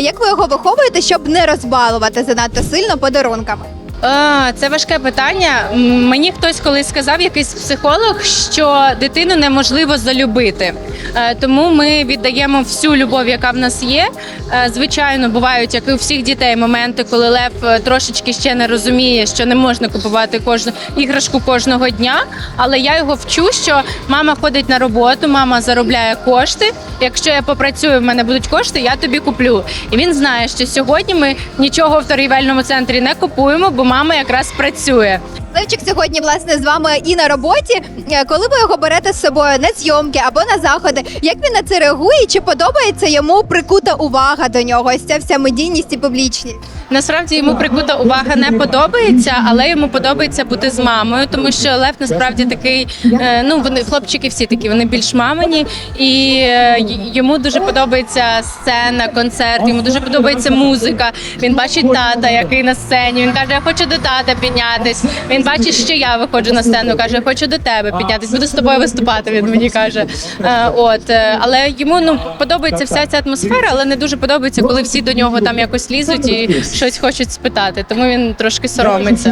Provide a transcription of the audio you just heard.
Як ви його виховуєте, щоб не розбалувати занадто сильно подарунками? Це важке питання. Мені хтось колись сказав, якийсь психолог, що дитину неможливо залюбити. Е, Тому ми віддаємо всю любов, яка в нас є. Е, Звичайно, бувають, як і у всіх дітей, моменти, коли Лев е, трошечки ще не розуміє, що не можна купувати кожну іграшку кожного дня. Але я його вчу, що мама ходить на роботу, мама заробляє кошти. Якщо я попрацюю, в мене будуть кошти, я тобі куплю. І він знає, що сьогодні ми нічого в торгівельному центрі не купуємо, бо мама якраз працює. Левчик сьогодні власне з вами і на роботі. Е, Коли ви його берете з собою на зйомки або на заходи, як він на це реагує? Чи подобається йому прикута увага до нього? Ось ця вся медійність і публічність? Насправді йому прикута увага не подобається, але йому подобається бути з мамою, тому що Лев насправді такий. е, Ну вони хлопчики всі такі, вони більш мамині, і е, йому дуже подобається сцена, концерт. Йому дуже подобається музика. Він бачить тата, який на сцені. Він каже: Я хочу до тата піднятись. Він бачить, що я виходжу на сцену. каже, я хочу до тебе піднятись. Буду з тобою виступати. Він мені каже. Е, От але йому ну подобається вся ця атмосфера, але не дуже подобається, коли всі до нього там якось лізуть і щось хочуть спитати. Тому він трошки соромиться.